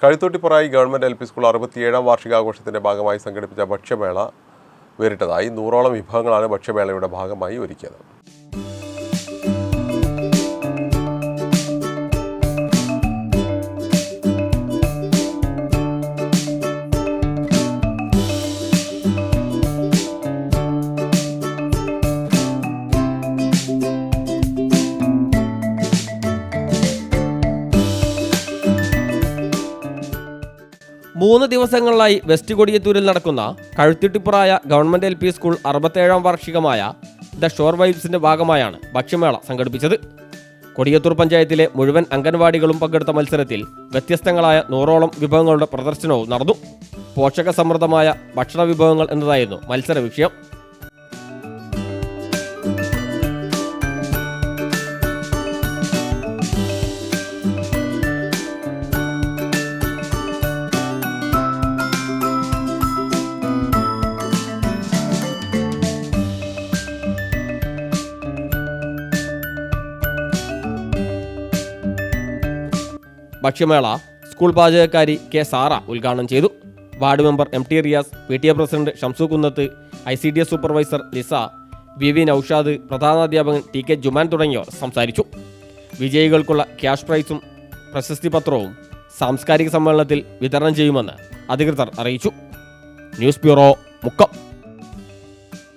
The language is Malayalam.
കഴുത്തോട്ടിപ്പുറായി ഗവൺമെന്റ് എൽ പി സ്കൂൾ അറുപത്തിയേഴാം വാർഷികാഘോഷത്തിന്റെ ഭാഗമായി സംഘടിപ്പിച്ച ഭക്ഷ്യമേള വേറിട്ടതായി നൂറോളം വിഭവങ്ങളാണ് ഭക്ഷ്യമേളയുടെ ഭാഗമായി ഒരുക്കിയത്. മൂന്ന് ദിവസങ്ങളിലായി വെസ്റ്റ് കൊടിയത്തൂരിൽ നടക്കുന്ന കഴുത്തിട്ടിപ്പുറായ ഗവൺമെന്റ് എൽ പി സ്കൂൾ അറുപത്തേഴാം വാർഷികമായ ദ ഷോർ വൈബ്സിന്റെ ഭാഗമായാണ് ഭക്ഷ്യമേള സംഘടിപ്പിച്ചത്. കൊടിയത്തൂർ പഞ്ചായത്തിലെ മുഴുവൻ അംഗൻവാടികളും പങ്കെടുത്ത മത്സരത്തിൽ വ്യത്യസ്തങ്ങളായ നൂറോളം വിഭവങ്ങളുടെ പ്രദർശനവും നടന്നു. പോഷകസമൃദ്ധമായ ഭക്ഷണ വിഭവങ്ങൾ എന്നതായിരുന്നു മത്സര വിഷയം. ഭക്ഷ്യമേള സ്കൂൾ പാചകക്കാരി കെ സാറ ഉദ്ഘാടനം ചെയ്തു. Ward member M T Riyas P T A president Shamsu Kunnath I C D S supervisor Lisa V V Noushad പ്രധാനാധ്യാപകൻ T K Juman തുടങ്ങിയവർ സംസാരിച്ചു. വിജയികൾക്കുള്ള ക്യാഷ് പ്രൈസും പ്രശസ്തി പത്രവും സാംസ്കാരിക സമ്മേളനത്തിൽ വിതരണം ചെയ്യുമെന്ന് അധികൃതർ അറിയിച്ചു. News bureau Mukkam.